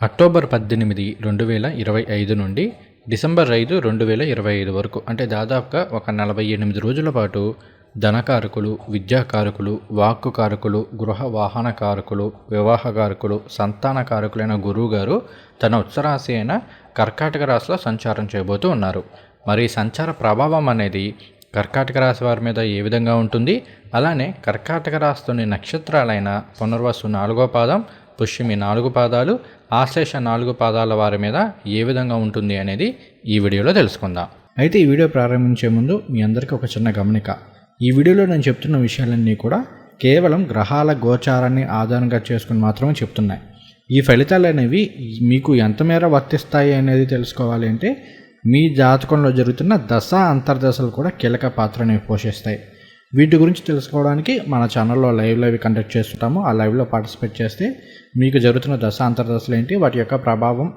October పద్దెనిమిది రెండు వేల ఇరవై ఐదు నుండి డిసెంబర్ ఐదు రెండు వేల ఇరవై ఐదు వరకు అంటే దాదాపుగా ఒక నలభై ఎనిమిది రోజుల పాటు ధనకారకులు విద్యాకారకులు వాక్కు కారకులు గృహ వాహన కారకులు వివాహ కారకులు సంతాన కారకులైన గురువు గారు తన ఉత్తరాశి అయిన కర్కాటక రాశిలో సంచారం చేయబోతూ ఉన్నారు. మరి సంచార ప్రభావం అనేది కర్కాటక రాశి వారి మీద ఏ విధంగా ఉంటుంది? అలానే కర్కాటక రాశిలోని నక్షత్రాలైన పునర్వసు నాలుగో పాదం పుష్యమి నాలుగు పాదాలు ఆశ్లేష నాలుగు పాదాల వారి మీద ఏ విధంగా ఉంటుంది అనేది ఈ వీడియోలో తెలుసుకుందాం. అయితే ఈ వీడియో ప్రారంభించే ముందు మీ అందరికీ ఒక చిన్న గమనిక. ఈ వీడియోలో నేను చెప్తున్న విషయాలన్నీ కూడా కేవలం గ్రహాల గోచారాన్ని ఆధారంగా చేసుకుని మాత్రమే చెప్తున్నాయి. ఈ ఫలితాలు అనేవి మీకు ఎంతమేర వర్తిస్తాయి అనేది తెలుసుకోవాలి అంటే మీ జాతకంలో జరుగుతున్న దశ అంతర్దశలు కూడా కీలక పాత్రని పోషిస్తాయి. వీటి గురించి తెలుసుకోవడానికి మన ఛానల్లో లైవ్ లైవ్ కండక్ట్ చేస్తుంటాము. ఆ లైవ్లో పార్టిసిపేట్ చేస్తే మీకు జరుగుతున్న దశ అంతర్దశలు ఏంటి వాటి యొక్క ప్రభావం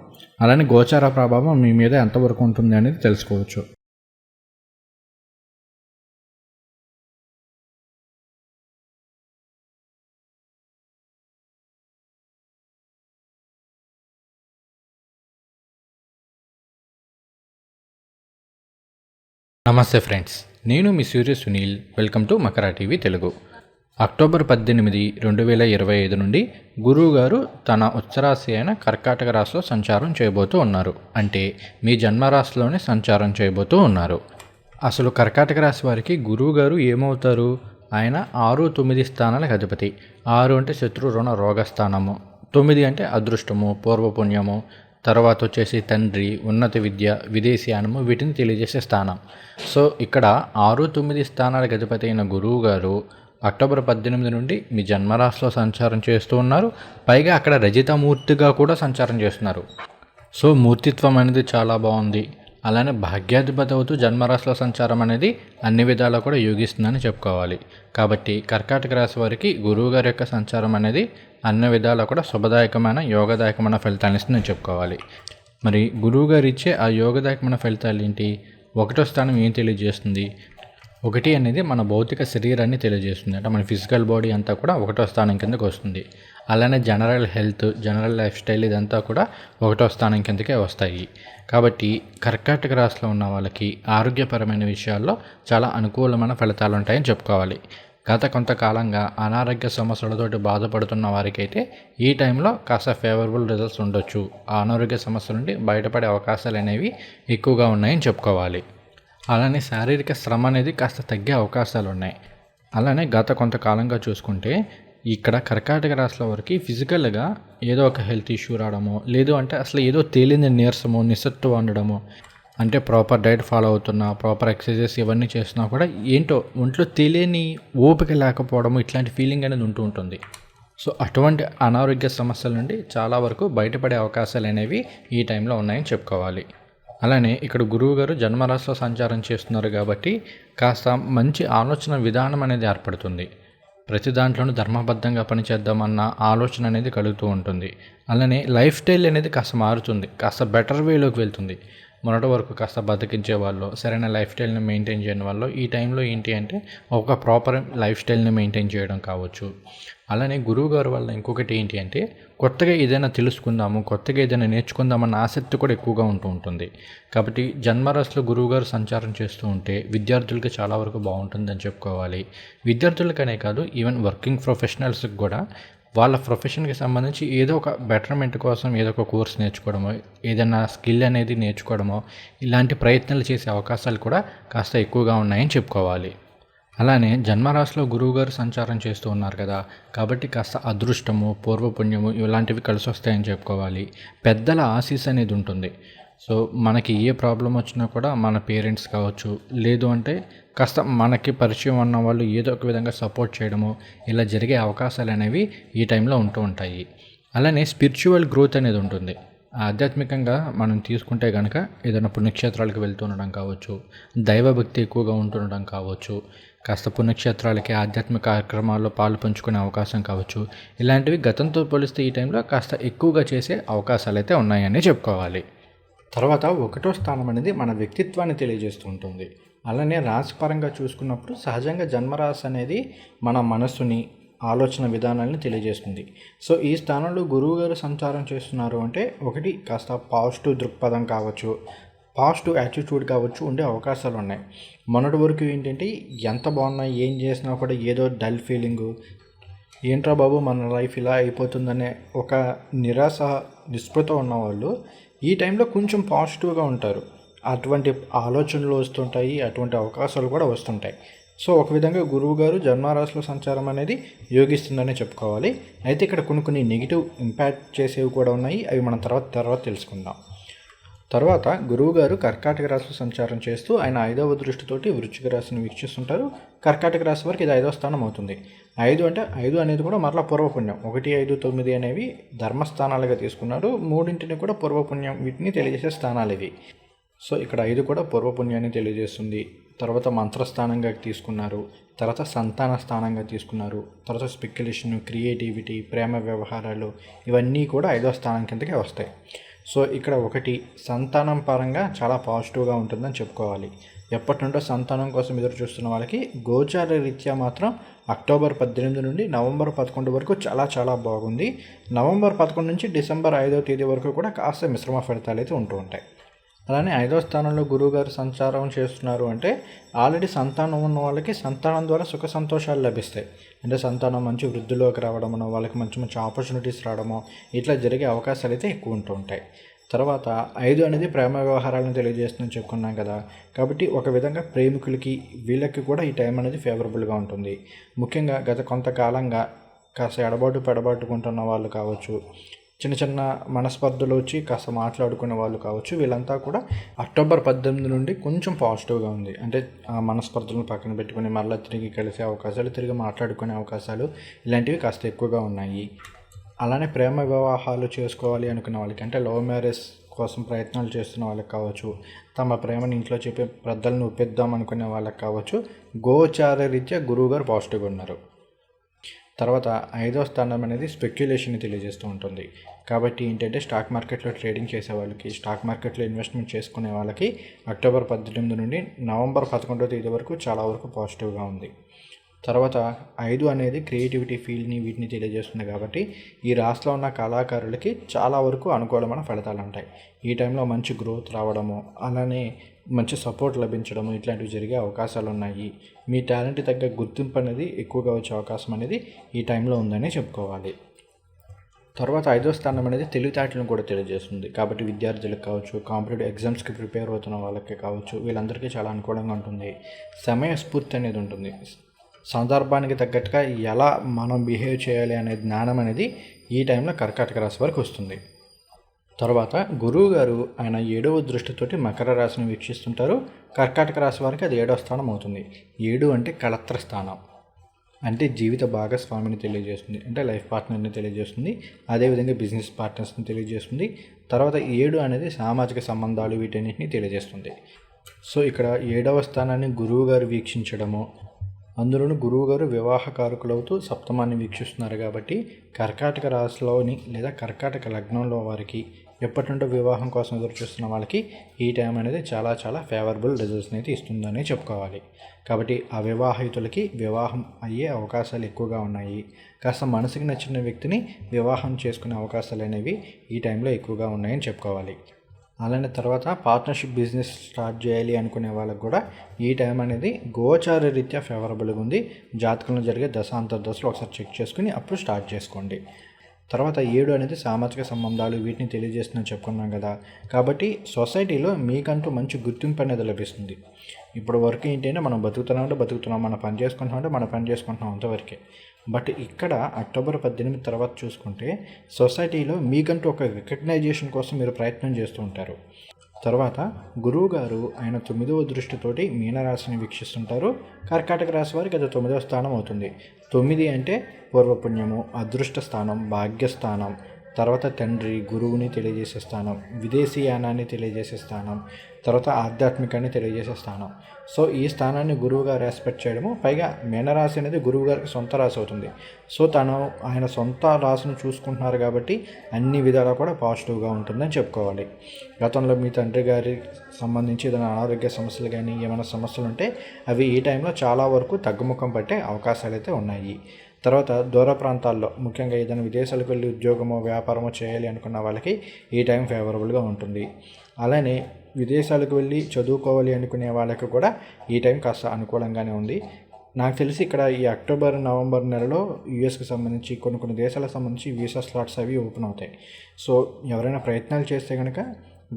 అలానే గోచార ప్రభావం మీ మీద ఎంతవరకు ఉంటుంది అనేది తెలుసుకోవచ్చు. నమస్తే ఫ్రెండ్స్. నేను మీ Surya Sunil. Welcome to Makara TV Telugu. October పద్దెనిమిది రెండు వేల ఇరవై ఐదు నుండి గురువు గారు తన ఉత్తరాశి అయిన కర్కాటక రాశిలో సంచారం చేయబోతూ ఉన్నారు. అంటే మీ జన్మరాశిలోనే సంచారం చేయబోతూ ఉన్నారు. అసలు కర్కాటక రాశి వారికి గురువు గారు ఏమవుతారు? ఆయన ఆరు తొమ్మిది స్థానాలకు అధిపతి. ఆరు అంటే శత్రు రుణ రోగస్థానము. తొమ్మిది అంటే అదృష్టము పూర్వపుణ్యము. తర్వాత వచ్చేసి తండ్రి ఉన్నత విద్య విదేశీయానము వీటిని తెలియజేసే స్థానం. సో ఇక్కడ ఆరు తొమ్మిది స్థానాలకు అధిపతి అయిన గురువు గారు అక్టోబర్ పద్దెనిమిది నుండి మీ జన్మరాశిలో సంచారం చేస్తూ ఉన్నారు. పైగా అక్కడ రజితమూర్తిగా కూడా సంచారం చేస్తున్నారు. సో మూర్తిత్వం అనేది చాలా బాగుంది. అలానే భాగ్యాధిపతి అవుతూ జన్మరాశిలో సంచారం అనేది అన్ని విధాలా కూడా యోగిస్తుందని చెప్పుకోవాలి. కాబట్టి కర్కాటక రాశి వారికి గురువు గారి యొక్క సంచారం అనేది అన్ని విధాలా కూడా శుభదాయకమైన యోగదాయకమైన ఫలితాలను ఇస్తుందని చెప్పుకోవాలి. మరి గురువు గారు ఇచ్చే ఆ యోగదాయకమైన ఫలితాలు ఏంటి? ఒకటో స్థానం ఏం తెలియజేస్తుంది? ఒకటి అనేది మన భౌతిక శరీరాన్ని తెలియజేస్తుంది. అంటే మన ఫిజికల్ బాడీ అంతా కూడా ఒకటో స్థానం కిందకు వస్తుంది. అలానే general health general lifestyle ఇదంతా కూడా ఒకటో స్థానం కిందకే వస్తాయి. కాబట్టి కర్కాటక రాశిలో ఉన్న వాళ్ళకి ఆరోగ్యపరమైన విషయాల్లో చాలా అనుకూలమైన ఫలితాలు ఉంటాయని చెప్పుకోవాలి. గత కొంతకాలంగా అనారోగ్య సమస్యలతోటి బాధపడుతున్న వారికైతే ఈ టైంలో కాస్త ఫేవరబుల్ రిజల్ట్స్ ఉండొచ్చు. ఆ అనారోగ్య సమస్యల నుండి బయటపడే అవకాశాలు అనేవి ఎక్కువగా ఉన్నాయని చెప్పుకోవాలి. అలానే శారీరక శ్రమ అనేది కాస్త తగ్గే అవకాశాలు ఉన్నాయి. అలానే గత కొంతకాలంగా చూసుకుంటే ఇక్కడ కర్కాటక రాశుల వరకు ఫిజికల్గా ఏదో ఒక హెల్త్ ఇష్యూ రావడమో లేదు అంటే అసలు ఏదో తేలింది నీరసమో నిసత్తు ఉండడమో అంటే ప్రాపర్ డైట్ ఫాలో అవుతున్నా ప్రాపర్ ఎక్సర్సైజెస్ ఇవన్నీ చేస్తున్నా కూడా ఏంటో ఒంట్లో తెలియని ఓపిక లేకపోవడము ఇట్లాంటి ఫీలింగ్ అనేది ఉంటూ ఉంటుంది. సో అటువంటి అనారోగ్య సమస్యల నుండి చాలా వరకు బయటపడే అవకాశాలు అనేవి ఈ టైంలో ఉన్నాయని చెప్పుకోవాలి. అలానే ఇక్కడ గురువు గారు జన్మరాశిలో సంచారం చేస్తున్నారు కాబట్టి కాస్త మంచి ఆలోచన విధానం అనేది ఏర్పడుతుంది. ప్రతి దాంట్లోనూ ధర్మబద్ధంగా పనిచేద్దామన్న ఆలోచన అనేది కలుగుతూ ఉంటుంది. అలానే లైఫ్ స్టైల్ అనేది కాస్త మారుతుంది కాస్త బెటర్ వేలోకి వెళ్తుంది. మొన్నటి వరకు కాస్త బతికించే వాళ్ళు సరైన లైఫ్ స్టైల్ని మెయింటైన్ చేయని వాళ్ళు ఈ టైంలో ఏంటి అంటే ఒక ప్రాపర్ లైఫ్ స్టైల్ని మెయింటైన్ చేయడం కావచ్చు. అలానే గురువు గారు వల్ల ఇంకొకటి ఏంటి అంటే కొత్తగా ఏదైనా తెలుసుకుందాము కొత్తగా ఏదైనా నేర్చుకుందామన్న ఆసక్తి కూడా ఎక్కువగా ఉంటూ ఉంటుంది. కాబట్టి జన్మరాశిలో గురువు గారు సంచారం చేస్తూ ఉంటే విద్యార్థులకి చాలా వరకు బాగుంటుందని చెప్పుకోవాలి. విద్యార్థులకనే కాదు ఈవెన్ వర్కింగ్ ప్రొఫెషనల్స్కి కూడా వాళ్ళ ప్రొఫెషన్కి సంబంధించి ఏదో ఒక బెటర్మెంట్ కోసం ఏదో ఒక కోర్స్ నేర్చుకోవడమో ఏదైనా స్కిల్ అనేది నేర్చుకోవడమో ఇలాంటి ప్రయత్నాలు చేసే అవకాశాలు కూడా కాస్త ఎక్కువగా ఉన్నాయని చెప్పుకోవాలి. అలానే జన్మరాశిలో గురువుగారు సంచారం చేస్తూ ఉన్నారు కదా కాబట్టి కాస్త అదృష్టము పూర్వపుణ్యము ఇలాంటివి కలిసి వస్తాయని చెప్పుకోవాలి. పెద్దల ఆశీస్ అనేది ఉంటుంది. సో మనకి ఏ ప్రాబ్లం వచ్చినా కూడా మన పేరెంట్స్ కావచ్చు లేదు అంటే కాస్త మనకి పరిచయం ఉన్న వాళ్ళు ఏదో ఒక విధంగా సపోర్ట్ చేయడము ఇలా జరిగే అవకాశాలు అనేవి ఈ టైంలో ఉంటూ ఉంటాయి. అలానే స్పిరిచువల్ గ్రోత్ అనేది ఉంటుంది. ఆధ్యాత్మికంగా మనం తీసుకుంటే కనుక ఏదైనా పుణ్యక్షేత్రాలకు వెళ్తూ ఉండడం కావచ్చు దైవభక్తి ఎక్కువగా ఉంటుండడం కావచ్చు కాస్త పుణ్యక్షేత్రాలకి ఆధ్యాత్మిక కార్యక్రమాల్లో పాలు పంచుకునే అవకాశం కావచ్చు ఇలాంటివి గతంతో పోలిస్తే ఈ టైంలో కాస్త ఎక్కువగా చేసే అవకాశాలు అయితే ఉన్నాయని చెప్పుకోవాలి. తర్వాత ఒకటో స్థానం అనేది మన వ్యక్తిత్వాన్ని తెలియజేస్తూ ఉంటుంది. అలానే రాశిపరంగా చూసుకున్నప్పుడు సహజంగా జన్మరాశి అనేది మన మనస్సుని ఆలోచన విధానాన్ని తెలియజేస్తుంది. సో ఈ స్థానంలో గురువు గారు సంచారం చేస్తున్నారు అంటే ఒకటి కాస్త పాజిటివ్ దృక్పథం కావచ్చు పాజిటివ్ యాటిట్యూడ్ కావచ్చు ఉండే అవకాశాలు ఉన్నాయి. మొన్నటి వరకు ఏంటంటే ఎంత బాగున్నా ఏం చేసినా కూడా ఏదో డల్ ఫీలింగు ఏంట్రా బాబు మన లైఫ్ ఇలా అయిపోతుందనే ఒక నిరాశ నిస్పృత ఉన్నవాళ్ళు ఈ టైంలో కొంచెం పాజిటివ్గా ఉంటారు. అటువంటి ఆలోచనలు వస్తుంటాయి అటువంటి అవకాశాలు కూడా వస్తుంటాయి. సో ఒక విధంగా గురువు గారు జన్మరాశిలో సంచారం అనేది యోగిస్తుందనే చెప్పుకోవాలి. అయితే ఇక్కడ కొన్ని కొన్ని నెగిటివ్ ఇంపాక్ట్ చేసేవి కూడా ఉన్నాయి. అవి మనం తర్వాత తర్వాత తెలుసుకుందాం. తర్వాత గురువుగారు కర్కాటక రాశిలో సంచారం చేస్తూ ఆయన ఐదవ దృష్టితోటి వృశ్చిక రాశిని వీక్షిస్తుంటారు. కర్కాటక రాశి వరకు ఇది ఐదవ స్థానం అవుతుంది. ఐదు అంటే ఐదు అనేది కూడా మరలా పూర్వపుణ్యం. ఒకటి ఐదు తొమ్మిది అనేవి ధర్మస్థానాలుగా తీసుకున్నారు. మూడింటిని కూడా పూర్వపుణ్యం వీటిని తెలియజేసే స్థానాలు ఇవి. సో ఇక్కడ ఐదు కూడా పూర్వపుణ్యాన్ని తెలియజేస్తుంది. తర్వాత మంత్రస్థానంగా తీసుకున్నారు. తర్వాత సంతాన స్థానంగా తీసుకున్నారు. తర్వాత స్పెక్యులేషన్ క్రియేటివిటీ ప్రేమ వ్యవహారాలు ఇవన్నీ కూడా ఐదో స్థానం కిందకే వస్తాయి. సో ఇక్కడ ఒకటి సంతానం పరంగా చాలా పాజిటివ్గా ఉంటుందని చెప్పుకోవాలి. ఎప్పటి నుండో సంతానం కోసం ఎదురు చూస్తున్న వాళ్ళకి గోచార రీత్యా మాత్రం అక్టోబర్ పద్దెనిమిది నుండి నవంబర్ పదకొండు వరకు చాలా చాలా బాగుంది. నవంబర్ పదకొండు నుంచి డిసెంబర్ ఐదో తేదీ వరకు కూడా కాస్త మిశ్రమ ఫలితాలు అయితే ఉంటూ ఉంటాయి. అలానే ఐదో స్థానంలో గురువుగారు సంచారం చేస్తున్నారు అంటే ఆల్రెడీ సంతానం ఉన్న వాళ్ళకి సంతానం ద్వారా సుఖ సంతోషాలు లభిస్తాయి. అంటే సంతానం మంచి వృద్ధిలోకి రావడమో వాళ్ళకి మంచి మంచి ఆపర్చునిటీస్ రావడమో ఇట్లా జరిగే అవకాశాలు అయితే ఎక్కువ ఉంటూ ఉంటాయి. తర్వాత ఐదు అనేది ప్రేమ వ్యవహారాలను తెలియజేస్తుందని చెప్పుకున్నాం కదా. కాబట్టి ఒక విధంగా ప్రేమికులకి వీళ్ళకి కూడా ఈ టైం అనేది ఫేవరబుల్గా ఉంటుంది. ముఖ్యంగా గత కొంతకాలంగా కాస్త ఎడబాటు పెడబాటుకుంటున్న వాళ్ళు కావచ్చు చిన్న చిన్న మనస్పర్ధలు వచ్చి కాస్త మాట్లాడుకునే వాళ్ళు కావచ్చు. వీళ్ళంతా కూడా అక్టోబర్ పద్దెనిమిది నుండి కొంచెం పాజిటివ్గా ఉంది. అంటే ఆ మనస్పర్ధలను పక్కన పెట్టుకుని మళ్ళీ తిరిగి కలిసే అవకాశాలు తిరిగి మాట్లాడుకునే అవకాశాలు ఇలాంటివి కాస్త ఎక్కువగా ఉన్నాయి. అలానే ప్రేమ వివాహాలు చేసుకోవాలి అనుకునే వాళ్ళకి అంటే లవ్ మ్యారేజ్ కోసం ప్రయత్నాలు చేస్తున్న వాళ్ళకి కావచ్చు తమ ప్రేమను ఇంట్లో చెప్పి పెద్దలను ఒప్పిద్దాం అనుకునే వాళ్ళకి కావచ్చు గోచార రీత్యా గురువు గారు పాజిటివ్గా ఉన్నారు. తర్వాత ఐదో స్థానం అనేది స్పెక్యులేషన్ తెలియజేస్తూ ఉంటుంది. కాబట్టి ఏంటంటే స్టాక్ మార్కెట్లో ట్రేడింగ్ చేసే వాళ్ళకి స్టాక్ మార్కెట్లో ఇన్వెస్ట్మెంట్ చేసుకునే వాళ్ళకి అక్టోబర్ పద్దెనిమిది నుండి నవంబర్ పదకొండో తేదీ వరకు చాలా వరకు పాజిటివ్గా ఉంది. తర్వాత ఐదు అనేది క్రియేటివిటీ ఫీల్డ్ని వీటిని తెలియజేస్తుంది కాబట్టి ఈ రాష్ట్రంలో ఉన్న కళాకారులకి చాలా వరకు అనుకూలమైన ఫలితాలు ఉంటాయి. ఈ టైంలో మంచి గ్రోత్ రావడము అలానే మంచి సపోర్ట్ లభించడము ఇట్లాంటివి జరిగే అవకాశాలు ఉన్నాయి. మీ టాలెంట్ తగ్గ గుర్తింపు అనేది ఎక్కువగా వచ్చే అవకాశం అనేది ఈ టైంలో ఉందని చెప్పుకోవాలి. తర్వాత ఐదో స్థానం అనేది తెలివితేటలను కూడా తెలియజేస్తుంది. కాబట్టి విద్యార్థులకు కావచ్చు కాంపిటేటివ్ ఎగ్జామ్స్కి ప్రిపేర్ అవుతున్న వాళ్ళకి కావచ్చు వీళ్ళందరికీ చాలా అనుకూలంగా ఉంటుంది. సమయ స్ఫూర్తి అనేది ఉంటుంది. సందర్భానికి తగ్గట్టుగా ఎలా మనం బిహేవ్ చేయాలి అనే జ్ఞానం అనేది ఈ టైంలో కర్కాటక రాశి వరకు వస్తుంది. తర్వాత గురువు గారు ఆయన ఏడవ దృష్టితోటి మకర రాశిని వీక్షిస్తుంటారు. కర్కాటక రాశి వారికి అది ఏడవ స్థానం అవుతుంది. ఏడు అంటే కళత్ర స్థానం. అంటే జీవిత భాగస్వామిని తెలియజేస్తుంది. అంటే లైఫ్ పార్ట్నర్ని తెలియజేస్తుంది. అదేవిధంగా బిజినెస్ పార్ట్నర్స్ని తెలియజేస్తుంది. తర్వాత ఏడు అనేది సామాజిక సంబంధాలు వీటన్నిటిని తెలియజేస్తుంది. సో ఇక్కడ ఏడవ స్థానాన్ని గురువు గారు వీక్షించడము అందులోనూ గురువుగారు వివాహకారకులవుతూ సప్తమాన్ని వీక్షిస్తున్నారు కాబట్టి కర్కాటక రాశిలోని లేదా కర్కాటక లగ్నంలో వారికి ఎప్పటి నుండో వివాహం కోసం ఎదురు చూస్తున్న వాళ్ళకి ఈ టైం అనేది చాలా చాలా ఫేవరబుల్ రిజల్ట్స్ని అయితే ఇస్తుందని చెప్పుకోవాలి. కాబట్టి అవివాహితులకి వివాహం అయ్యే అవకాశాలు ఎక్కువగా ఉన్నాయి. కాస్త మనసుకి నచ్చిన వ్యక్తిని వివాహం చేసుకునే అవకాశాలు అనేవి ఈ టైంలో ఎక్కువగా ఉన్నాయని చెప్పుకోవాలి. అలానే తర్వాత పార్ట్నర్షిప్ బిజినెస్ స్టార్ట్ చేయాలి అనుకునే వాళ్ళకి కూడా ఈ టైం అనేది గోచార రీత్యా ఫేవరబుల్గా ఉంది. జాతకంలో జరిగే దశాంతర దశలు ఒకసారి చెక్ చేసుకుని అప్పుడు స్టార్ట్ చేసుకోండి. తర్వాత ఏడు అనేది సామాజిక సంబంధాలు వీటిని తెలియజేస్తుందని చెప్పుకున్నాం కదా. కాబట్టి సొసైటీలో మీకంటూ మంచి గుర్తింపు అనేది లభిస్తుంది. ఇప్పుడు వరకు ఏంటంటే మనం బతుకుతున్నామంటే బతుకుతున్నాం మనం పని చేసుకుంటున్నామంటే మనం పని చేసుకుంటున్నాం అంతవరకే. బట్ ఇక్కడ అక్టోబర్ పద్దెనిమిది తర్వాత చూసుకుంటే సొసైటీలో మీకంటూ ఒక రికగ్నైజేషన్ కోసం మీరు ప్రయత్నం చేస్తూ ఉంటారు. తర్వాత గురువు గారు ఆయన తొమ్మిదవ దృష్టితోటి మీనరాశిని వీక్షిస్తుంటారు. కర్కాటక రాశి వారికి అది తొమ్మిదవ స్థానం అవుతుంది. తొమ్మిది అంటే పూర్వపుణ్యము అదృష్ట స్థానం భాగ్యస్థానం తర్వాత తండ్రి గురువుని తెలియజేసే స్థానం విదేశీయానాన్ని తెలియజేసే స్థానం తర్వాత ఆధ్యాత్మికాన్ని తెలియజేసే స్థానం. సో ఈ స్థానాన్ని గురువుగా రెస్పెక్ట్ చేయడము పైగా మేనరాశి అనేది గురువు గారికి సొంత రాశి అవుతుంది. సో తను ఆయన సొంత రాశిని చూసుకుంటున్నారు కాబట్టి అన్ని విధాలా కూడా పాజిటివ్గా ఉంటుందని చెప్పుకోవాలి. గతంలో మీ తండ్రి గారికి సంబంధించి ఏదైనా అనారోగ్య సమస్యలు కానీ ఏమైనా సమస్యలు ఉంటే అవి ఈ టైంలో చాలా వరకు తగ్గుముఖం పట్టే అవకాశాలు అయితే ఉన్నాయి. తర్వాత దూర ప్రాంతాల్లో ముఖ్యంగా ఏదైనా విదేశాలకు వెళ్ళి ఉద్యోగమో వ్యాపారమో చేయాలి అనుకున్న వాళ్ళకి ఈ టైం ఫేవరబుల్గా ఉంటుంది. అలానే విదేశాలకు వెళ్ళి చదువుకోవాలి అనుకునే వాళ్ళకి కూడా ఈ టైం కాస్త అనుకూలంగానే ఉంది. నాకు తెలిసి ఇక్కడ ఈ అక్టోబర్ నవంబర్ నెలలో యూఎస్కి సంబంధించి కొన్ని కొన్ని దేశాలకు సంబంధించి వీసా స్లాట్స్ అవి ఓపెన్ అవుతాయి. సో ఎవరైనా ప్రయత్నాలు చేస్తే కనుక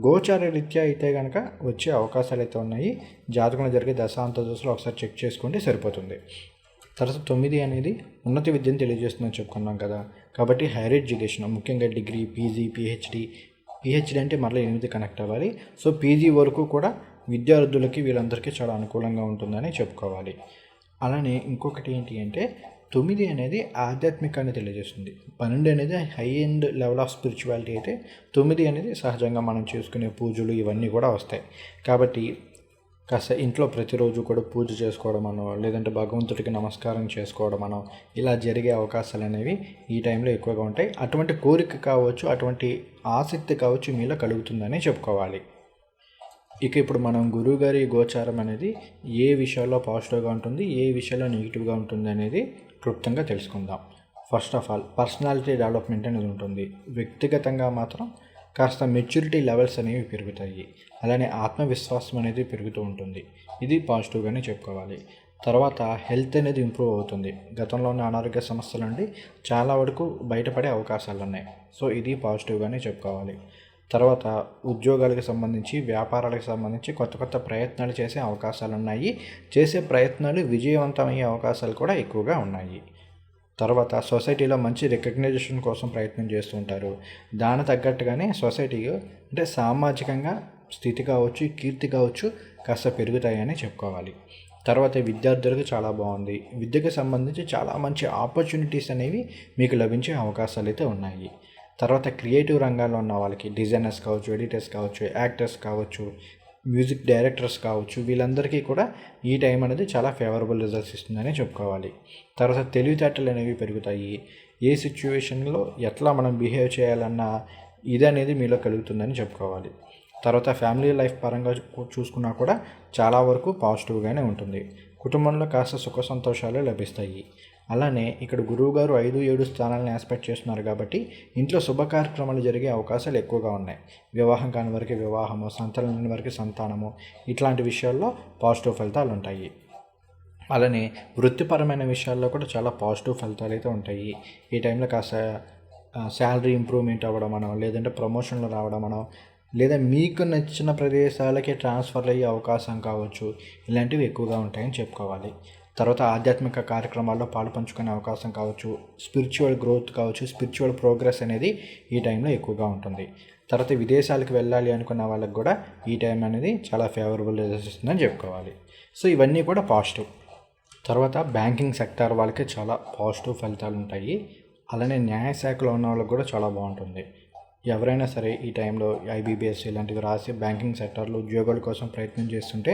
గోచార రీత్యా అయితే కనుక వచ్చే అవకాశాలు అయితే ఉన్నాయి. జాతకంలో జరిగే దశాంత దశలో ఒకసారి చెక్ చేసుకుంటే సరిపోతుంది. తర్వాత తొమ్మిది అనేది ఉన్నత విద్యను తెలియజేస్తుందని చెప్పుకున్నాం కదా. కాబట్టి హైయర్ ఎడ్యుకేషన్ ముఖ్యంగా డిగ్రీ పీజీ పిహెచ్డి పిహెచ్డి అంటే మరలా ఎనిమిది కనెక్ట్ అవ్వాలి. సో పీజీ వరకు కూడా విద్యార్థులకి వీళ్ళందరికీ చాలా అనుకూలంగా ఉంటుందని చెప్పుకోవాలి. అలానే ఇంకొకటి ఏంటి అంటే తొమ్మిది అనేది ఆధ్యాత్మికాన్ని తెలియజేస్తుంది. పన్నెండు అనేది high end level of spirituality అయితే తొమ్మిది అనేది సహజంగా మనం చేసుకునే పూజలు ఇవన్నీ కూడా వస్తాయి. కాబట్టి కాస్త ఇంట్లో ప్రతిరోజు కూడా పూజ చేసుకోవడం అనో లేదంటే భగవంతుడికి నమస్కారం చేసుకోవడం అనో ఇలా జరిగే అవకాశాలు అనేవి ఈ టైంలో ఎక్కువగా ఉంటాయి. అటువంటి కోరిక కావచ్చు అటువంటి ఆసక్తి కావచ్చు మీలో కలుగుతుందని చెప్పుకోవాలి. ఇక ఇప్పుడు మనం గురువుగారి గోచారం అనేది ఏ విషయాల్లో పాజిటివ్గా ఉంటుంది ఏ విషయాల్లో నెగిటివ్గా ఉంటుంది అనేది క్లుప్తంగా తెలుసుకుందాం. First of all personality development అనేది ఉంటుంది. వ్యక్తిగతంగా మాత్రం కాస్త మెచ్యూరిటీ లెవెల్స్ అనేవి పెరుగుతాయి. అలానే ఆత్మవిశ్వాసం అనేది పెరుగుతూ ఉంటుంది. ఇది పాజిటివ్గానే చెప్పుకోవాలి. తర్వాత హెల్త్ అనేది ఇంప్రూవ్ అవుతుంది. గతంలో ఉన్న అనారోగ్య సమస్యల నుండి చాలా వరకు బయటపడే అవకాశాలు ఉన్నాయి సో ఇది పాజిటివ్గానే చెప్పుకోవాలి. తర్వాత ఉద్యోగాలకు సంబంధించి వ్యాపారాలకు సంబంధించి కొత్త కొత్త ప్రయత్నాలు చేసే అవకాశాలు ఉన్నాయి చేసే ప్రయత్నాలు విజయవంతమయ్యే అవకాశాలు కూడా ఎక్కువగా ఉన్నాయి. తర్వాత సొసైటీలో మంచి రికగ్నైజేషన్ కోసం ప్రయత్నం చేస్తుంటారు దాని తగ్గట్టుగానే సొసైటీ అంటే సామాజికంగా స్థితి కావచ్చు కీర్తి కావచ్చు కాస్త పెరుగుతాయని చెప్పుకోవాలి. తర్వాత విద్యార్థులకు చాలా బాగుంది. విద్యకు సంబంధించి చాలా మంచి ఆపర్చునిటీస్ అనేవి మీకు లభించే అవకాశాలు అయితే ఉన్నాయి. తర్వాత క్రియేటివ్ రంగాల్లో ఉన్న వాళ్ళకి డిజైనర్స్ కావచ్చు ఎడిటర్స్ కావచ్చు యాక్టర్స్ కావచ్చు మ్యూజిక్ డైరెక్టర్స్ కావచ్చు వీళ్ళందరికీ కూడా ఈ టైం అనేది చాలా ఫేవరబుల్ రిజల్ట్స్ ఇస్తుందని చెప్పుకోవాలి. తర్వాత తెలివితేటలు అనేవి పెరుగుతాయి. ఏ సిచ్యువేషన్లో ఎట్లా మనం బిహేవ్ చేయాలన్న ఇది అనేది మీలో కలుగుతుందని చెప్పుకోవాలి. తర్వాత ఫ్యామిలీ లైఫ్ పరంగా చూసుకున్నా కూడా చాలా వరకు పాజిటివ్గానే ఉంటుంది. కుటుంబంలో కాస్త సుఖ సంతోషాలు లభిస్తాయి. అలానే ఇక్కడ గురువుగారు ఐదు ఏడు స్థానాలను ఆస్పెక్ట్ చేస్తున్నారు కాబట్టి ఇంట్లో శుభ కార్యక్రమాలు జరిగే అవకాశాలు ఎక్కువగా ఉన్నాయి. వివాహం కాని వరకు వివాహము సంతానం వరకు సంతానము ఇట్లాంటి విషయాల్లో పాజిటివ్ ఫలితాలు ఉంటాయి. అలానే వృత్తిపరమైన విషయాల్లో కూడా చాలా పాజిటివ్ ఫలితాలు అయితే ఉంటాయి. ఈ టైంలో కాస్త శాలరీ ఇంప్రూవ్మెంట్ అవ్వడం అనో లేదంటే ప్రమోషన్లు రావడం లేదా మీకు నచ్చిన ప్రదేశాలకి ట్రాన్స్ఫర్ అయ్యే అవకాశం కావచ్చు ఇలాంటివి ఎక్కువగా ఉంటాయని చెప్పుకోవాలి. తర్వాత ఆధ్యాత్మిక కార్యక్రమాల్లో పాలు పంచుకునే అవకాశం కావచ్చు స్పిరిచువల్ గ్రోత్ కావచ్చు స్పిరిచువల్ ప్రోగ్రెస్ అనేది ఈ టైంలో ఎక్కువగా ఉంటుంది. తర్వాత విదేశాలకు వెళ్ళాలి అనుకున్న వాళ్ళకి కూడా ఈ టైం అనేది చాలా ఫేవరబుల్ ఇస్తుందని చెప్పుకోవాలి. సో ఇవన్నీ కూడా పాజిటివ్ తర్వాత బ్యాంకింగ్ సెక్టార్ వాళ్ళకి చాలా పాజిటివ్ ఫలితాలు ఉంటాయి. అలానే న్యాయశాఖలో ఉన్న వాళ్ళకి కూడా చాలా బాగుంటుంది. ఎవరైనా సరే ఈ టైంలో ఐబీబీఎస్ ఇలాంటివి రాసి బ్యాంకింగ్ సెక్టర్లో ఉద్యోగాల కోసం ప్రయత్నం చేస్తుంటే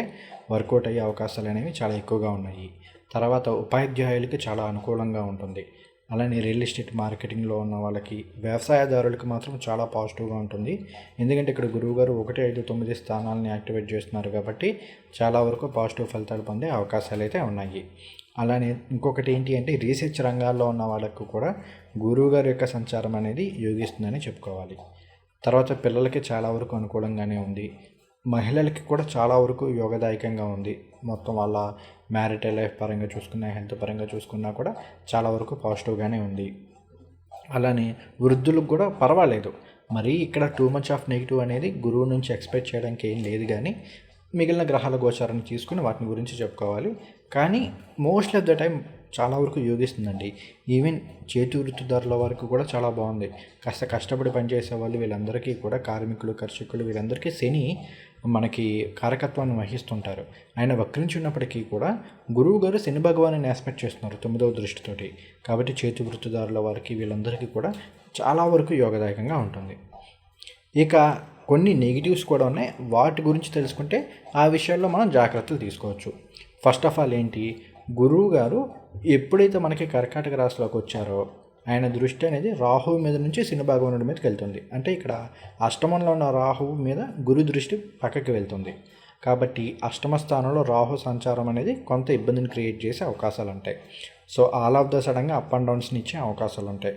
వర్కౌట్ అయ్యే అవకాశాలు అనేవి చాలా ఎక్కువగా ఉన్నాయి. తర్వాత ఉపాధ్యాయులకి చాలా అనుకూలంగా ఉంటుంది. అలానే రియల్ ఎస్టేట్ మార్కెటింగ్లో ఉన్న వాళ్ళకి వ్యవసాయదారులకు మాత్రం చాలా పాజిటివ్గా ఉంటుంది. ఎందుకంటే ఇక్కడ గురువుగారు ఒకటి ఐదు తొమ్మిది స్థానాలని యాక్టివేట్ చేస్తున్నారు కాబట్టి చాలా వరకు పాజిటివ్ ఫలితాలు పొందే అవకాశాలు అయితే ఉన్నాయి. అలానే ఇంకొకటి ఏంటి అంటే రీసెర్చ్ రంగాల్లో ఉన్న వాళ్ళకు కూడా గురువు గారి యొక్క సంచారం అనేది యోగిస్తుందని చెప్పుకోవాలి. తర్వాత పిల్లలకి చాలా వరకు అనుకూలంగానే ఉంది. మహిళలకి కూడా చాలా వరకు యోగదాయకంగా ఉంది. మొత్తం వాళ్ళ మ్యారిటల్ లైఫ్ పరంగా చూసుకున్నా హెల్త్ పరంగా చూసుకున్నా కూడా చాలా వరకు పాజిటివ్గానే ఉంది. అలానే వృద్ధులకు కూడా పర్వాలేదు. మరి ఇక్కడ టూ మచ్ ఆఫ్ నెగిటివ్ అనేది గురువు నుంచి ఎక్స్పెక్ట్ చేయడానికి ఏం లేదు కానీ మిగిలిన గ్రహాల గోచారాన్ని తీసుకుని వాటిని గురించి చెప్పుకోవాలి. కానీ మోస్ట్లీ ఆఫ్ ద టైం చాలా వరకు యోగిస్తుందండి. ఈవెన్ చేతి వృత్తిదారుల వరకు కూడా చాలా బాగుంది. కాస్త కష్టపడి పనిచేసే వాళ్ళు వీళ్ళందరికీ కూడా కార్మికులు కర్షకులు వీళ్ళందరికీ శని మనకి కారకత్వాన్ని వహిస్తుంటారు. ఆయన వక్రించి ఉన్నప్పటికీ కూడా గురువు గారు శని భగవాన్ని ఆస్పెక్ట్ చేస్తున్నారు తొమ్మిదవ దృష్టితోటి. కాబట్టి చేతి వృత్తిదారుల వారికి వీళ్ళందరికీ కూడా చాలా వరకు యోగదాయకంగా ఉంటుంది. ఇక కొన్ని నెగిటివ్స్ కూడా ఉన్నాయి. వాటి గురించి తెలుసుకుంటే ఆ విషయాల్లో మనం జాగ్రత్తలు తీసుకోవచ్చు. ఫస్ట్ ఆఫ్ ఆల్ ఏంటి? గురువు గారు ఎప్పుడైతే మనకి కర్కాటక రాశిలోకి వచ్చారో ఆయన దృష్టి అనేది రాహువు మీద నుంచి శని మీదకి వెళ్తుంది. అంటే ఇక్కడ అష్టమంలో ఉన్న రాహువు మీద గురు దృష్టి పక్కకి వెళ్తుంది. కాబట్టి అష్టమ స్థానంలో రాహు సంచారం అనేది కొంత ఇబ్బందిని క్రియేట్ చేసే అవకాశాలు ఉంటాయి. సో ఆల్ ఆఫ్ ద సడన్గా అప్ అండ్ డౌన్స్ని ఇచ్చే అవకాశాలు ఉంటాయి.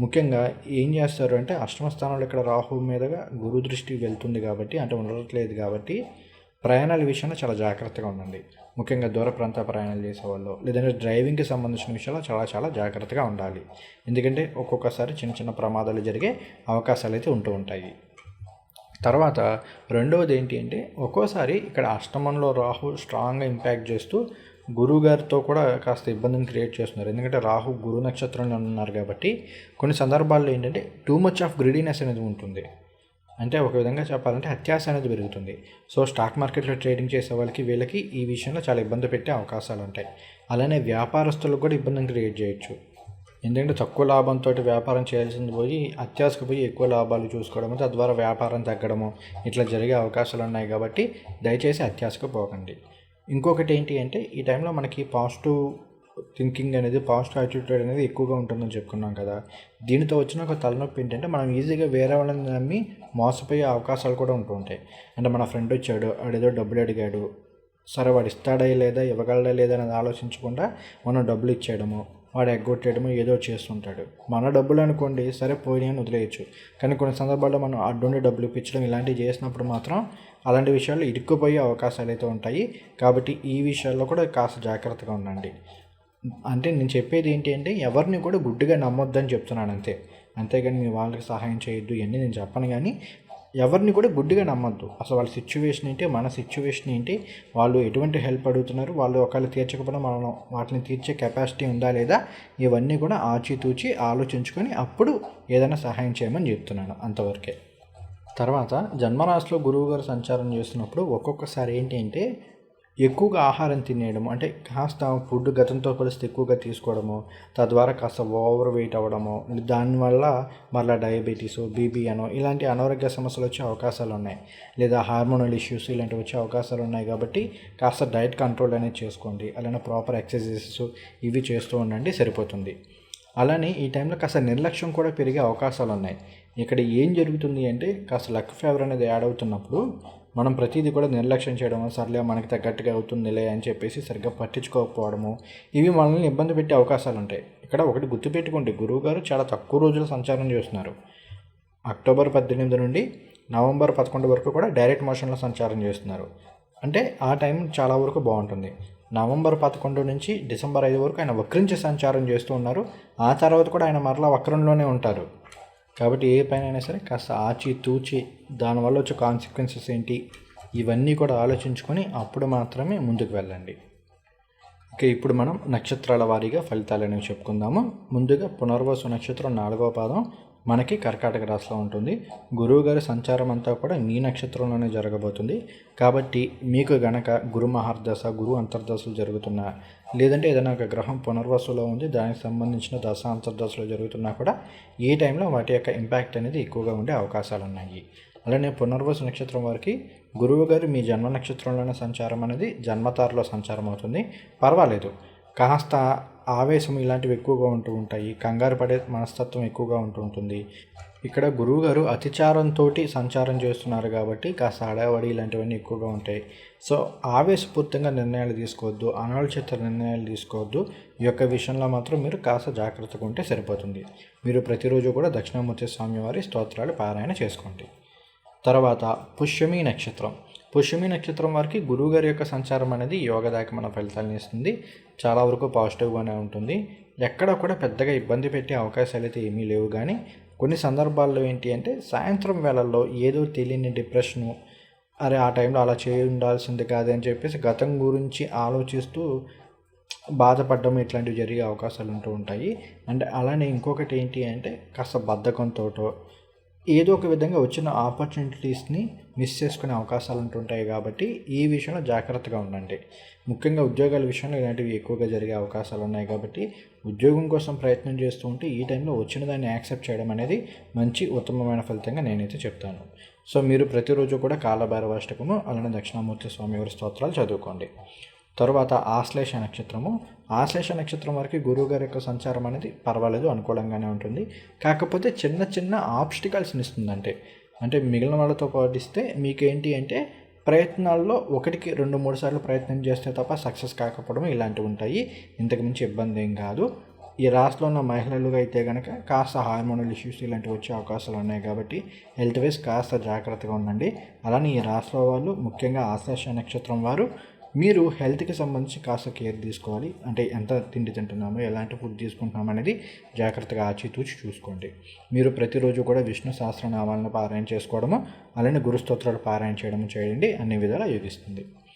ముఖ్యంగా ఏం చేస్తారు అంటే అష్టమ స్థానంలో ఇక్కడ రాహు మీదుగా గురు దృష్టి వెళ్తుంది కాబట్టి అంటే ఉండట్లేదు కాబట్టి ప్రయాణాల విషయంలో చాలా జాగ్రత్తగా ఉండండి. ముఖ్యంగా దూర ప్రాంత ప్రయాణాలు చేసేవాళ్ళు లేదంటే డ్రైవింగ్కి సంబంధించిన విషయంలో చాలా చాలా జాగ్రత్తగా ఉండాలి. ఎందుకంటే ఒక్కొక్కసారి చిన్న చిన్న ప్రమాదాలు జరిగే అవకాశాలు అయితే ఉంటూ ఉంటాయి. తర్వాత రెండవది ఏంటి అంటే ఒక్కోసారి ఇక్కడ అష్టమంలో రాహు స్ట్రాంగ్గా ఇంపాక్ట్ చేస్తూ గురువు గారితో కూడా కాస్త ఇబ్బందిని క్రియేట్ చేస్తున్నారు. ఎందుకంటే రాహు గురు నక్షత్రంలో ఉన్నారు కాబట్టి కొన్ని సందర్భాల్లో ఏంటంటే టూ మచ్ ఆఫ్ గ్రిడీనెస్ అనేది ఉంటుంది. అంటే ఒక విధంగా చెప్పాలంటే అత్యాశ అనేది పెరుగుతుంది. సో స్టాక్ మార్కెట్లో ట్రేడింగ్ చేసే వాళ్ళకి వీళ్ళకి ఈ విషయంలో చాలా ఇబ్బంది పెట్టే అవకాశాలు ఉంటాయి. అలానే వ్యాపారస్తులకు కూడా ఇబ్బందిని క్రియేట్ చేయొచ్చు. ఎందుకంటే తక్కువ లాభంతో వ్యాపారం చేయాల్సింది పోయి అత్యాశకు పోయి ఎక్కువ లాభాలు చూసుకోవడము తద్వారా వ్యాపారం తగ్గడము ఇట్లా జరిగే అవకాశాలు ఉన్నాయి కాబట్టి దయచేసి అత్యాశకు పోకండి. ఇంకొకటి ఏంటి అంటే ఈ టైంలో మనకి పాజిటివ్ థింకింగ్ అనేది పాజిటివ్ యాటిట్యూడ్ అనేది ఎక్కువగా ఉంటుందని చెప్పుకున్నాం కదా. దీనితో వచ్చిన ఒక తలనొప్పి ఏంటంటే మనం ఈజీగా వేరే వాళ్ళని నమ్మి మోసపోయే అవకాశాలు కూడా ఉంటూ ఉంటాయి. అంటే మన ఫ్రెండ్ వచ్చాడు ఆడేదో డబ్బులు అడిగాడు సరే వాడు ఇస్తాడా లేదా ఇవ్వగలడా లేదా అనేది ఆలోచించకుండా మనం డబ్బులు ఇచ్చేయడము వాడు ఎగ్గొట్టేయడము ఏదో చేస్తుంటాడు. మన డబ్బులు అనుకోండి సరే పోయినాయని వదిలేయచ్చు. కానీ కొన్ని సందర్భాల్లో మనం అడ్డుండి డబ్బులు ఇప్పించడం ఇలాంటివి చేసినప్పుడు మాత్రం అలాంటి విషయాల్లో ఇరుక్కుపోయే అవకాశాలు అయితే ఉంటాయి కాబట్టి ఈ విషయాల్లో కూడా కాస్త జాగ్రత్తగా ఉండండి. అంటే నేను చెప్పేది ఏంటి అంటే ఎవరిని కూడా గుడ్డిగా నమ్మొద్దని చెప్తున్నాను అంతే. అంతేగాని మీ వాళ్ళకి సహాయం చేయొద్దు ఇవన్నీ నేను చెప్పను కానీ ఎవరిని కూడా గుడ్డిగా నమ్మద్దు. అసలు వాళ్ళ సిచ్యువేషన్ ఏంటి మన సిచ్యువేషన్ ఏంటి వాళ్ళు ఎటువంటి హెల్ప్ అడుగుతున్నారు వాళ్ళు ఒకవేళ తీర్చకపోయినా మనం వాటిని తీర్చే కెపాసిటీ ఉందా లేదా ఇవన్నీ కూడా ఆచితూచి ఆలోచించుకొని అప్పుడు ఏదైనా సహాయం చేయమని చెప్తున్నాను అంతవరకే. తర్వాత జన్మరాశిలో గురువు గారు సంచారం చేస్తున్నప్పుడు ఒక్కొక్కసారి ఏంటి అంటే ఎక్కువగా ఆహారం తినేయడం అంటే కాస్త ఫుడ్ గతంతో కలిస్తే ఎక్కువగా తీసుకోవడము తద్వారా కాస్త ఓవర్ వెయిట్ అవ్వడము దానివల్ల మళ్ళీ డయాబెటీస్ బీబీ అనో ఇలాంటి అనారోగ్య సమస్యలు వచ్చే అవకాశాలు ఉన్నాయి. లేదా హార్మోనల్ ఇష్యూస్ ఇలాంటివి వచ్చే అవకాశాలు ఉన్నాయి కాబట్టి కాస్త డైట్ కంట్రోల్ అనేది చేసుకోండి. అలానే ప్రాపర్ ఎక్సర్సైజెస్ ఇవి చేస్తూ ఉండండి సరిపోతుంది. అలానే ఈ టైంలో కాస్త నిర్లక్ష్యం కూడా పెరిగే అవకాశాలు ఉన్నాయి. ఇక్కడ ఏం జరుగుతుంది అంటే కాస్త లక్ ఫేవర్ అనేది యాడ్ అవుతున్నప్పుడు మనం ప్రతిదీ కూడా నిర్లక్ష్యం చేయడం సర్లే మనకి తగ్గట్టుగా అవుతుందిలే అని చెప్పేసి సరిగ్గా పట్టించుకోకపోవడము ఇవి మనల్ని ఇబ్బంది పెట్టే అవకాశాలు ఉంటాయి. ఇక్కడ ఒకటి గుర్తుపెట్టుకోండి గురువు గారు చాలా తక్కువ రోజులు సంచారం చేస్తున్నారు. అక్టోబర్ పద్దెనిమిది నుండి నవంబర్ పదకొండు వరకు కూడా డైరెక్ట్ మోషన్లో సంచారం చేస్తున్నారు. అంటే ఆ టైం చాలా వరకు బాగుంటుంది. నవంబర్ పదకొండు నుంచి డిసెంబర్ ఐదు వరకు ఆయన వక్రించి సంచారం చేస్తూ ఉన్నారు. ఆ తర్వాత కూడా ఆయన మరలా వక్రంలోనే ఉంటారు. కాబట్టి ఏ పైన అయినా సరే కాస్త ఆచి తూచి దానివల్ల వచ్చే కాన్సిక్వెన్సెస్ ఏంటి ఇవన్నీ కూడా ఆలోచించుకొని అప్పుడు మాత్రమే ముందుకు వెళ్ళండి. ఓకే ఇప్పుడు మనం నక్షత్రాల వారీగా ఫలితాలు అనేవి చెప్పుకుందాము. ముందుగా పునర్వసు నక్షత్రం నాలుగవ పాదం. మనకి కర్కాటక రాశిలో ఉంటుంది. గురువు గారి సంచారం అంతా కూడా మీ నక్షత్రంలోనే జరగబోతుంది. కాబట్టి మీకు గనక గురు మహర్దశ గురు అంతర్దశలు జరుగుతున్నా లేదంటే ఏదైనా ఒక గ్రహం పునర్వసులో ఉంది దానికి సంబంధించిన దశ అంతర్దశలు జరుగుతున్నా కూడా ఈ టైంలో వాటి యొక్క ఇంపాక్ట్ అనేది ఎక్కువగా ఉండే అవకాశాలు ఉన్నాయి. అలానే పునర్వసు నక్షత్రం వారికి గురువు గారు మీ జన్మ నక్షత్రంలోనే సంచారం అనేది జన్మతారలో సంచారం అవుతుంది. పర్వాలేదు. కాస్త ఆవేశం ఇలాంటివి ఎక్కువగా ఉంటూ ఉంటాయి. కంగారు పడే మనస్తత్వం ఎక్కువగా ఉంటూ ఉంటుంది. ఇక్కడ గురువుగారు అతిచారంతో సంచారం చేస్తున్నారు కాబట్టి కాస్త హడావడి ఇలాంటివన్నీ ఎక్కువగా ఉంటాయి. సో ఆవేశపూర్తంగా నిర్ణయాలు తీసుకోవద్దు అనాలోచిత నిర్ణయాలు తీసుకోవద్దు. ఈ యొక్క విషయంలో మాత్రం మీరు కాస్త జాగ్రత్తగా ఉంటే సరిపోతుంది. మీరు ప్రతిరోజు కూడా దక్షిణామూర్తి స్వామి వారి స్తోత్రాలు పారాయణ చేసుకోండి. తర్వాత పుష్యమి నక్షత్రం. పుష్యమి నక్షత్రం వారికి గురువుగారి యొక్క సంచారం అనేది యోగదాయక మన ఫలితాలను ఇస్తుంది. చాలా వరకు పాజిటివ్గానే ఉంటుంది. ఎక్కడ కూడా పెద్దగా ఇబ్బంది పెట్టే అవకాశాలు అయితే ఏమీ లేవు. కానీ కొన్ని సందర్భాల్లో ఏంటి అంటే సాయంత్రం వేళల్లో ఏదో తెలియని డిప్రెషను అరే ఆ టైంలో అలా చేయి ఉండాల్సింది కాదని చెప్పేసి గతం గురించి ఆలోచిస్తూ బాధపడడం ఇట్లాంటివి జరిగే అవకాశాలు ఉంటూ ఉంటాయి. అండ్ అలానే ఇంకొకటి ఏంటి అంటే కాస్త బద్ధకంతోటో ఏదో ఒక విధంగా వచ్చిన ఆపర్చునిటీస్ని మిస్ చేసుకునే అవకాశాలు ఉంటుంటాయి కాబట్టి ఈ విషయంలో జాగ్రత్తగా ఉండండి. ముఖ్యంగా ఉద్యోగాల విషయంలో ఇలాంటివి ఎక్కువగా జరిగే అవకాశాలు ఉన్నాయి కాబట్టి ఉద్యోగం కోసం ప్రయత్నం చేస్తూ ఉంటే ఈ టైంలో వచ్చిన దాన్ని యాక్సెప్ట్ చేయడం అనేది మంచి ఉత్తమమైన ఫలితంగా నేనైతే చెప్తాను. సో మీరు ప్రతిరోజు కూడా కాలభైరవాష్టకము అలానే దక్షిణామూర్తి స్వామివారి స్తోత్రాలు చదువుకోండి. తర్వాత ఆశ్లేష నక్షత్రము. ఆశ్లేష నక్షత్రం వరకు గురువు గారి యొక్క సంచారం అనేది పర్వాలేదు అనుకూలంగానే ఉంటుంది. కాకపోతే చిన్న చిన్న ఆబ్స్టికల్స్ని ఇస్తుందంటే అంటే మిగిలిన వాళ్ళతో పాటిస్తే మీకేంటి అంటే ప్రయత్నాల్లో ఒకటికి రెండు మూడు సార్లు ప్రయత్నం చేస్తే తప్ప సక్సెస్ కాకపోవడం ఇలాంటివి ఉంటాయి. ఇంతకుమించి ఇబ్బంది ఏం కాదు. ఈ రాశిలో ఉన్న మహిళలు అయితే కనుక కాస్త హార్మోనల్ ఇష్యూస్ ఇలాంటివి వచ్చే అవకాశాలు ఉన్నాయి కాబట్టి హెల్త్ వైజ్ కాస్త జాగ్రత్తగా ఉండండి. అలానే ఈ రాశిలో వాళ్ళు ముఖ్యంగా ఆశ్లేష నక్షత్రం వారు మీరు హెల్త్కి సంబంధించి కాస్త కేర్ తీసుకోవాలి. అంటే ఎంత తిండి తింటున్నామో ఎలాంటి ఫుడ్ తీసుకుంటున్నాం అనేది జాగ్రత్తగా ఆచితూచి చూసుకోండి. మీరు ప్రతిరోజు కూడా విష్ణు సహస్రనామాలను పారాయణ చేసుకోవడము అలానే గురుస్తోత్రాలు పారాయణ చేయడము చేయండి. అన్ని విధాలా యోగిస్తుంది.